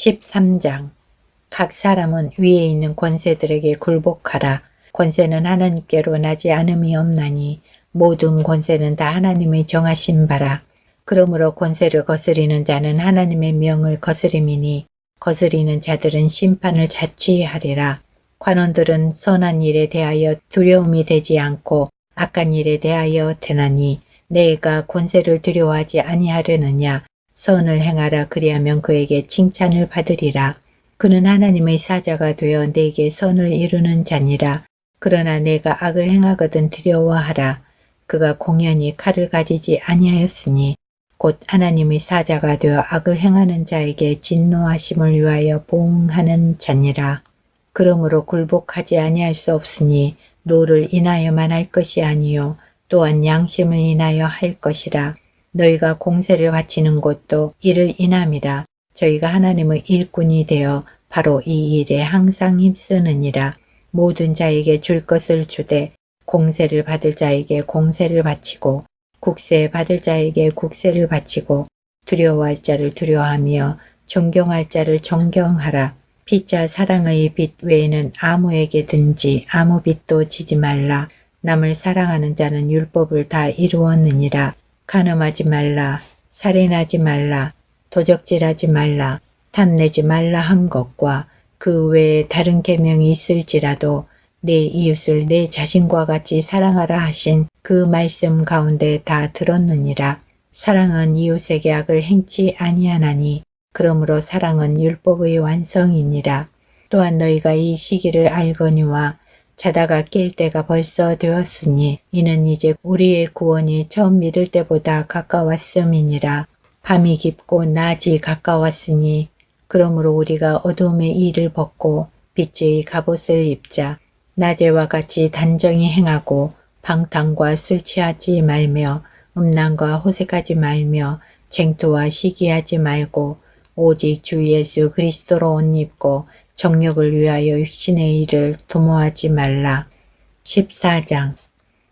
13장 각 사람은 위에 있는 권세들에게 굴복하라. 권세는 하나님께로 나지 않음이 없나니 모든 권세는 다 하나님의 정하신 바라. 그러므로 권세를 거스리는 자는 하나님의 명을 거스림이니 거스리는 자들은 심판을 자취하리라. 관원들은 선한 일에 대하여 두려움이 되지 않고 악한 일에 대하여 되나니 내가 권세를 두려워하지 아니하려느냐 선을 행하라 그리하면 그에게 칭찬을 받으리라. 그는 하나님의 사자가 되어 내게 선을 이루는 자니라. 그러나 내가 악을 행하거든 두려워하라. 그가 공연히 칼을 가지지 아니하였으니 곧 하나님의 사자가 되어 악을 행하는 자에게 진노하심을 위하여 보응하는 자니라. 그러므로 굴복하지 아니할 수 없으니 노를 인하여만 할 것이 아니요 또한 양심을 인하여 할 것이라. 너희가 공세를 바치는 곳도 이를 인함이라. 저희가 하나님의 일꾼이 되어 바로 이 일에 항상 힘쓰느니라. 모든 자에게 줄 것을 주되 공세를 받을 자에게 공세를 바치고 국세 받을 자에게 국세를 바치고 두려워할 자를 두려워하며 존경할 자를 존경하라. 피자 사랑의 빛 외에는 아무에게든지 아무 빛도 지지 말라. 남을 사랑하는 자는 율법을 다 이루었느니라. 간음하지 말라, 살인하지 말라, 도적질하지 말라, 탐내지 말라 한 것과 그 외에 다른 계명이 있을지라도 내 이웃을 내 자신과 같이 사랑하라 하신 그 말씀 가운데 다 들었느니라. 사랑은 이웃에게 악을 행치 아니하나니 그러므로 사랑은 율법의 완성이니라. 또한 너희가 이 시기를 알거니와 자다가 깰 때가 벌써 되었으니 이는 이제 우리의 구원이 처음 믿을 때보다 가까웠음이니라. 밤이 깊고 낮이 가까웠으니 그러므로 우리가 어둠의 일을 벗고 빛의 갑옷을 입자. 낮에와 같이 단정히 행하고 방탕과 술 취하지 말며 음란과 호색하지 말며 쟁토와 시기하지 말고 오직 주 예수 그리스도로 옷 입고 정력을 위하여 육신의 일을 도모하지 말라. 14장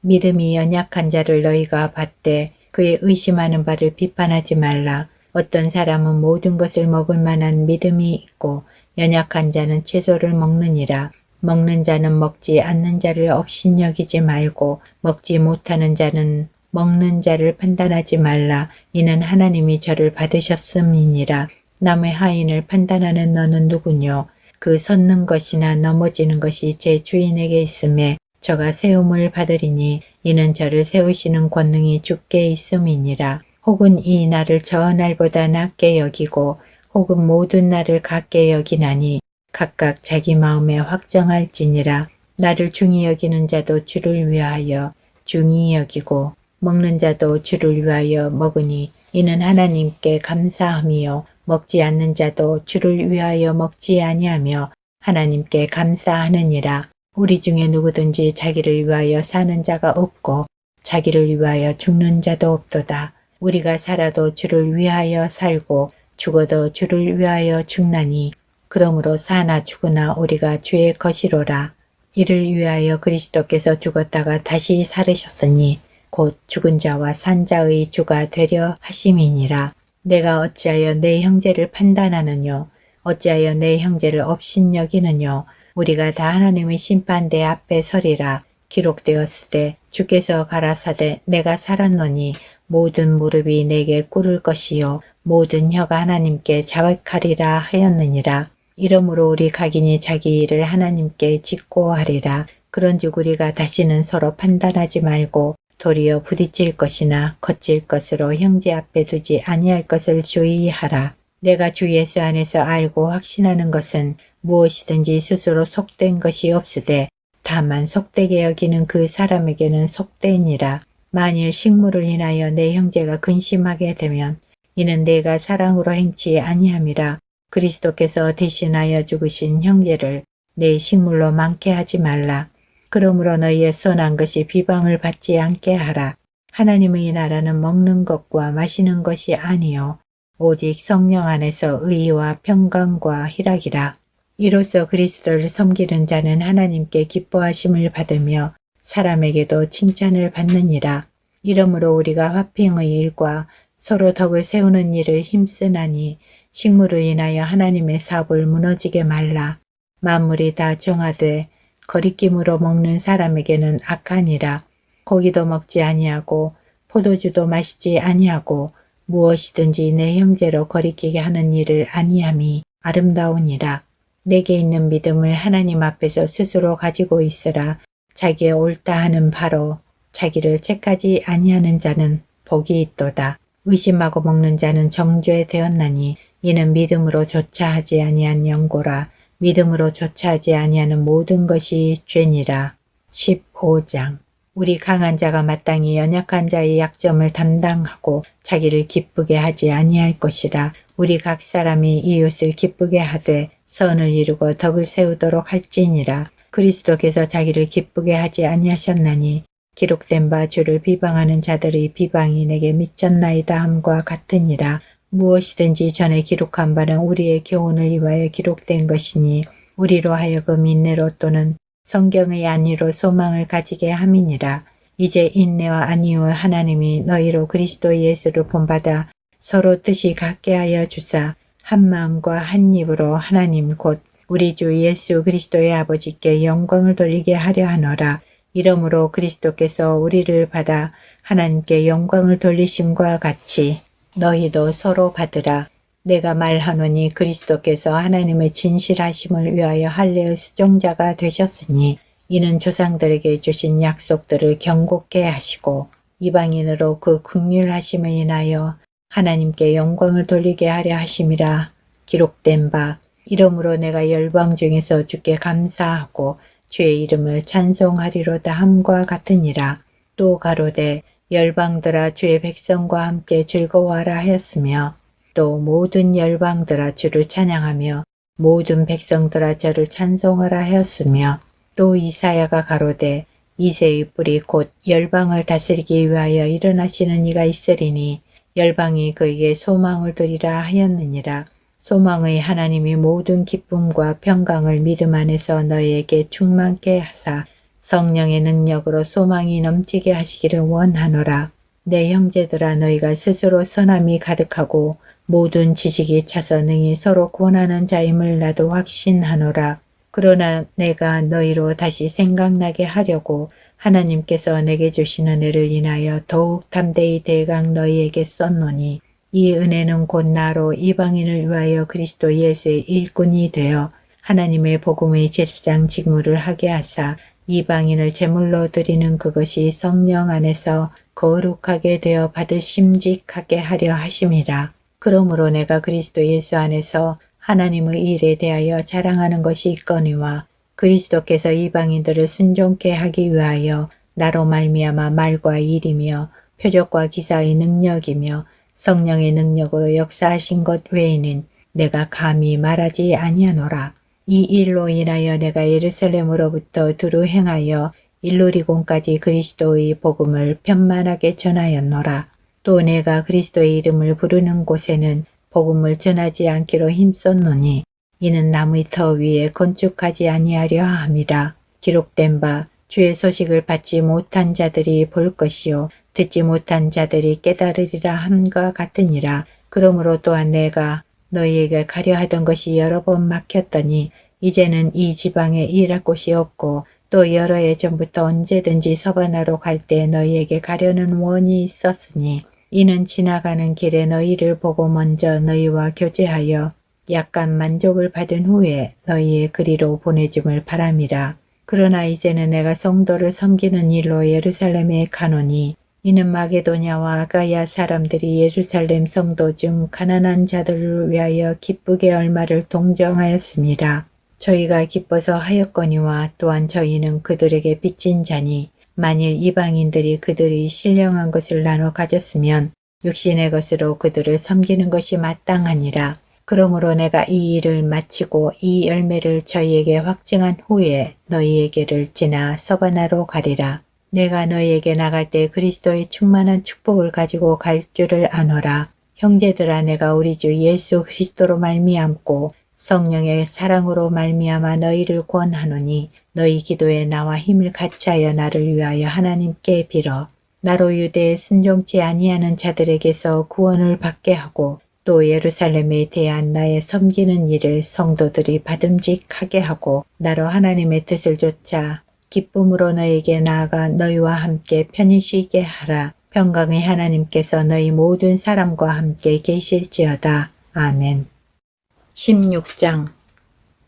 믿음이 연약한 자를 너희가 받되 그의 의심하는 바를 비판하지 말라. 어떤 사람은 모든 것을 먹을 만한 믿음이 있고 연약한 자는 채소를 먹느니라. 먹는 자는 먹지 않는 자를 업신여기지 말고 먹지 못하는 자는 먹는 자를 판단하지 말라. 이는 하나님이 저를 받으셨음이니라. 남의 하인을 판단하는 너는 누구뇨? 그 섰는 것이나 넘어지는 것이 제 주인에게 있음에 저가 세움을 받으리니 이는 저를 세우시는 권능이 주께 있음이니라. 혹은 이 날을 저 날보다 낮게 여기고 혹은 모든 날을 같게 여기나니 각각 자기 마음에 확정할지니라. 나를 중히 여기는 자도 주를 위하여 중히 여기고 먹는 자도 주를 위하여 먹으니 이는 하나님께 감사함이요 먹지 않는 자도 주를 위하여 먹지 아니하며 하나님께 감사하느니라. 우리 중에 누구든지 자기를 위하여 사는 자가 없고 자기를 위하여 죽는 자도 없도다. 우리가 살아도 주를 위하여 살고 죽어도 주를 위하여 죽나니 그러므로 사나 죽으나 우리가 주의 것이로라. 이를 위하여 그리스도께서 죽었다가 다시 살으셨으니 곧 죽은 자와 산 자의 주가 되려 하심이니라. 내가 어찌하여 내 형제를 판단하느뇨? 어찌하여 내 형제를 업신여기느뇨? 우리가 다 하나님의 심판대 앞에 서리라 기록되었을 때 주께서 가라사대 내가 살았노니 모든 무릎이 내게 꿇을 것이요 모든 혀가 하나님께 자백하리라 하였느니라. 이러므로 우리 각인이 자기 일을 하나님께 짓고 하리라. 그런즉 우리가 다시는 서로 판단하지 말고 도리어 부딪힐 것이나 거칠 것으로 형제 앞에 두지 아니할 것을 주의하라. 내가 주 예수 안에서 알고 확신하는 것은 무엇이든지 스스로 속된 것이 없으되 다만 속되게 여기는 그 사람에게는 속되니라. 만일 식물을 인하여 내 형제가 근심하게 되면 이는 내가 사랑으로 행치 아니함이라. 그리스도께서 대신하여 죽으신 형제를 내 식물로 많게 하지 말라. 그러므로 너희의 선한 것이 비방을 받지 않게 하라. 하나님의 나라는 먹는 것과 마시는 것이 아니요 오직 성령 안에서 의와 평강과 희락이라. 이로써 그리스도를 섬기는 자는 하나님께 기뻐하심을 받으며 사람에게도 칭찬을 받느니라. 이러므로 우리가 화평의 일과 서로 덕을 세우는 일을 힘쓰나니 식물을 인하여 하나님의 사업을 무너지게 말라. 만물이 다 정하되 거리낌으로 먹는 사람에게는 악하니라. 고기도 먹지 아니하고 포도주도 마시지 아니하고 무엇이든지 내 형제로 거리끼게 하는 일을 아니함이 아름다우니라. 내게 있는 믿음을 하나님 앞에서 스스로 가지고 있으라. 자기의 옳다 하는 바로 자기를 책하지 아니하는 자는 복이 있도다. 의심하고 먹는 자는 정죄 되었나니 이는 믿음으로 조차 하지 아니한 영고라. 믿음으로 조차하지 아니하는 모든 것이 죄니라. 15장 우리 강한 자가 마땅히 연약한 자의 약점을 담당하고 자기를 기쁘게 하지 아니할 것이라. 우리 각 사람이 이웃을 기쁘게 하되 선을 이루고 덕을 세우도록 할지니라. 그리스도께서 자기를 기쁘게 하지 아니하셨나니 기록된 바 주를 비방하는 자들의 비방이 내게 미쳤나이다 함과 같으니라. 무엇이든지 전에 기록한 바는 우리의 교훈을 위하여 기록된 것이니 우리로 하여금 인내로 또는 성경의 안위로 소망을 가지게 함이니라. 이제 인내와 안위와 하나님이 너희로 그리스도 예수를 본받아 서로 뜻이 같게 하여 주사 한 마음과 한 입으로 하나님 곧 우리 주 예수 그리스도의 아버지께 영광을 돌리게 하려 하노라. 이러므로 그리스도께서 우리를 받아 하나님께 영광을 돌리심과 같이 너희도 서로 받으라. 내가 말하노니 그리스도께서 하나님의 진실하심을 위하여 할례의 수종자가 되셨으니 이는 조상들에게 주신 약속들을 경고케 하시고 이방인으로 그 극률하심을 인하여 하나님께 영광을 돌리게 하려 하심이라 기록된 바 이러므로 내가 열방 중에서 주께 감사하고 주의 이름을 찬송하리로다 함과 같으니라 또 가로되 열방들아 주의 백성과 함께 즐거워하라 하였으며 또 모든 열방들아 주를 찬양하며 모든 백성들아 저를 찬송하라 하였으며 또 이사야가 가로되 이세의 뿌리 곧 열방을 다스리기 위하여 일어나시는 이가 있으리니 열방이 그에게 소망을 드리라 하였느니라. 소망의 하나님이 모든 기쁨과 평강을 믿음 안에서 너희에게 충만케 하사 성령의 능력으로 소망이 넘치게 하시기를 원하노라. 내 형제들아 너희가 스스로 선함이 가득하고 모든 지식이 차서 능히 서로 권하는 자임을 나도 확신하노라. 그러나 내가 너희로 다시 생각나게 하려고 하나님께서 내게 주시는 애를 인하여 더욱 담대히 대강 너희에게 썼노니 이 은혜는 곧 나로 이방인을 위하여 그리스도 예수의 일꾼이 되어 하나님의 복음의 제사장 직무를 하게 하사 이방인을 제물로 드리는 그것이 성령 안에서 거룩하게 되어 받으심직하게 하려 하심이라. 그러므로 내가 그리스도 예수 안에서 하나님의 일에 대하여 자랑하는 것이 있거니와 그리스도께서 이방인들을 순종케 하기 위하여 나로 말미암아 말과 일이며 표적과 기사의 능력이며 성령의 능력으로 역사하신 것 외에는 내가 감히 말하지 아니하노라. 이 일로 인하여 내가 예루살렘으로부터 두루 행하여 일루리곤까지 그리스도의 복음을 편만하게 전하였노라. 또 내가 그리스도의 이름을 부르는 곳에는 복음을 전하지 않기로 힘썼노니 이는 나무의 터 위에 건축하지 아니하려 함이라. 기록된 바 주의 소식을 받지 못한 자들이 볼 것이요 듣지 못한 자들이 깨달으리라 함과 같으니라. 그러므로 또한 내가 너희에게 가려 하던 것이 여러 번 막혔더니 이제는 이 지방에 일할 곳이 없고 또 여러 해 전부터 언제든지 서바나로 갈 때 너희에게 가려는 원이 있었으니 이는 지나가는 길에 너희를 보고 먼저 너희와 교제하여 약간 만족을 받은 후에 너희의 그리로 보내줌을 바람이라. 그러나 이제는 내가 성도를 섬기는 일로 예루살렘에 가노니 이는 마게도냐와 아가야 사람들이 예루살렘 성도 중 가난한 자들을 위하여 기쁘게 얼마를 동정하였습니다. 저희가 기뻐서 하였거니와 또한 저희는 그들에게 빚진 자니 만일 이방인들이 그들이 신령한 것을 나눠 가졌으면 육신의 것으로 그들을 섬기는 것이 마땅하니라. 그러므로 내가 이 일을 마치고 이 열매를 저희에게 확증한 후에 너희에게를 지나 서바나로 가리라. 내가 너희에게 나갈 때 그리스도의 충만한 축복을 가지고 갈 줄을 아노라. 형제들아 내가 우리 주 예수 그리스도로 말미암고 성령의 사랑으로 말미암아 너희를 권하노니 너희 기도에 나와 힘을 같이하여 나를 위하여 하나님께 빌어 나로 유대에 순종치 아니하는 자들에게서 구원을 받게 하고 또 예루살렘에 대한 나의 섬기는 일을 성도들이 받음직하게 하고 나로 하나님의 뜻을 좇아 기쁨으로 너에게 나아가 너희와 함께 편히 쉬게 하라. 평강의 하나님께서 너희 모든 사람과 함께 계실지어다. 아멘. 16장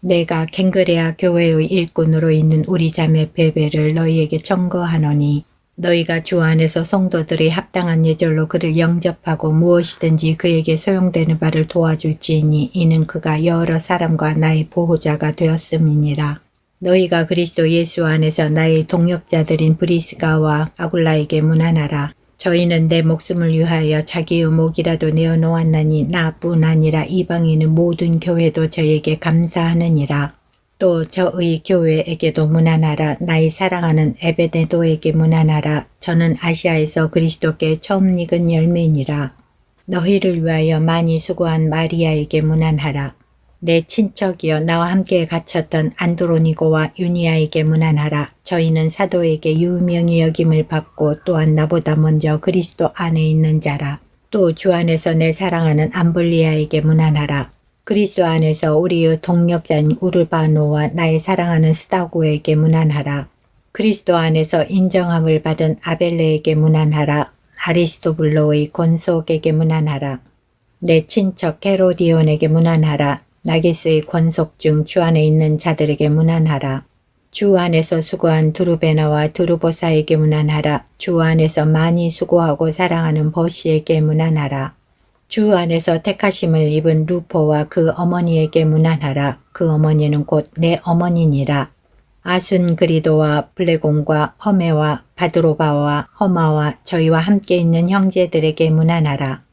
내가 갱그레아 교회의 일꾼으로 있는 우리 자매 베베를 너희에게 청거하노니 너희가 주 안에서 성도들이 합당한 예절로 그를 영접하고 무엇이든지 그에게 소용되는 바를 도와줄지니 이는 그가 여러 사람과 나의 보호자가 되었음이니라. 너희가 그리스도 예수 안에서 나의 동역자들인 브리스가와 아굴라에게 문안하라. 저희는 내 목숨을 위하여 자기의 목이라도 내어놓았나니 나뿐 아니라 이방인은 모든 교회도 저에게 감사하느니라. 또 저의 교회에게도 문안하라. 나의 사랑하는 에베네도에게 문안하라. 저는 아시아에서 그리스도께 처음 익은 열매니라. 너희를 위하여 많이 수고한 마리아에게 문안하라. 내 친척이여 나와 함께 갇혔던 안드로니고와 유니아에게 문안하라. 저희는 사도에게 유명히 여김을 받고 또한 나보다 먼저 그리스도 안에 있는 자라. 또 주 안에서 내 사랑하는 암블리아에게 문안하라. 그리스도 안에서 우리의 동력자인 우르바노와 나의 사랑하는 스타고에게 문안하라. 그리스도 안에서 인정함을 받은 아벨레에게 문안하라. 아리스토블로의 권속에게 문안하라. 내 친척 헤로디온에게 문안하라. 나게스의 권속 중 주 안에 있는 자들에게 문안하라. 주 안에서 수고한 두루베나와 두루보사에게 문안하라. 주 안에서 많이 수고하고 사랑하는 버시에게 문안하라. 주 안에서 택하심을 입은 루포와 그 어머니에게 문안하라. 그 어머니는 곧 내 어머니니라. 아순 그리도와 블레곤과 허메와 바드로바와 허마와 저희와 함께 있는 형제들에게 문안하라.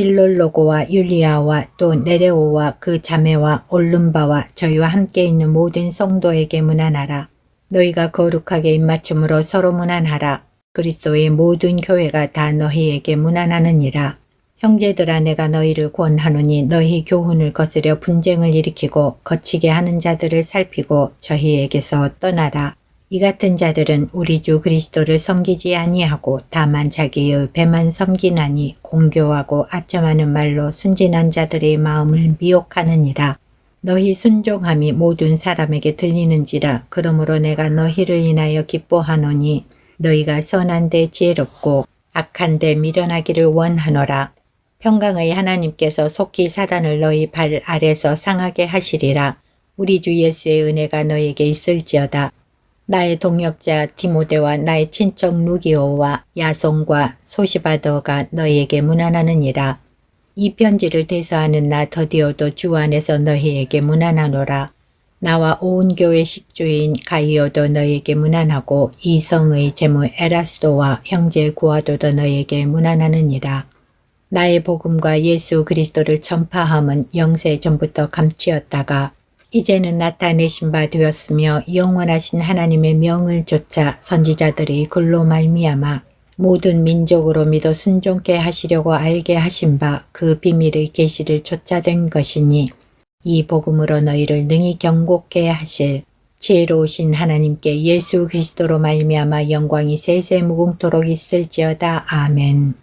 빌롤로고와 율리아와 또 네레오와 그 자매와 올lum바와 저희와 함께 있는 모든 성도에게 문안하라. 너희가 거룩하게 입맞춤으로 서로 문안하라. 그리스도의 모든 교회가 다 너희에게 문안하느니라. 형제들아 내가 너희를 권하노니 너희 교훈을 거스려 분쟁을 일으키고 거치게 하는 자들을 살피고 저희에게서 떠나라. 이 같은 자들은 우리 주 그리스도를 섬기지 아니하고 다만 자기의 배만 섬기나니 공교하고 아첨하는 말로 순진한 자들의 마음을 미혹하느니라. 너희 순종함이 모든 사람에게 들리는지라 그러므로 내가 너희를 인하여 기뻐하노니 너희가 선한데 지혜롭고 악한데 미련하기를 원하노라. 평강의 하나님께서 속히 사단을 너희 발 아래서 상하게 하시리라. 우리 주 예수의 은혜가 너에게 있을지어다. 나의 동역자 디모데와 나의 친척 누기오와 야송과 소시바더가 너희에게 문안하느니라. 이 편지를 대서하는 나 더디오도 주 안에서 너희에게 문안하노라. 나와 온 교회 식주인 가이오도 너희에게 문안하고 이 성의 제무 에라스도와 형제 구아도도 너희에게 문안하느니라. 나의 복음과 예수 그리스도를 전파함은 영세 전부터 감추었다가 이제는 나타내신 바 되었으며 영원하신 하나님의 명을 쫓아 선지자들이 글로 말미암아 모든 민족으로 믿어 순종케 하시려고 알게 하신 바 그 비밀의 계시를 쫓아된 것이니 이 복음으로 너희를 능히 경고케 하실 지혜로우신 하나님께 예수 그리스도로 말미암아 영광이 세세 무궁토록 있을지어다 아멘.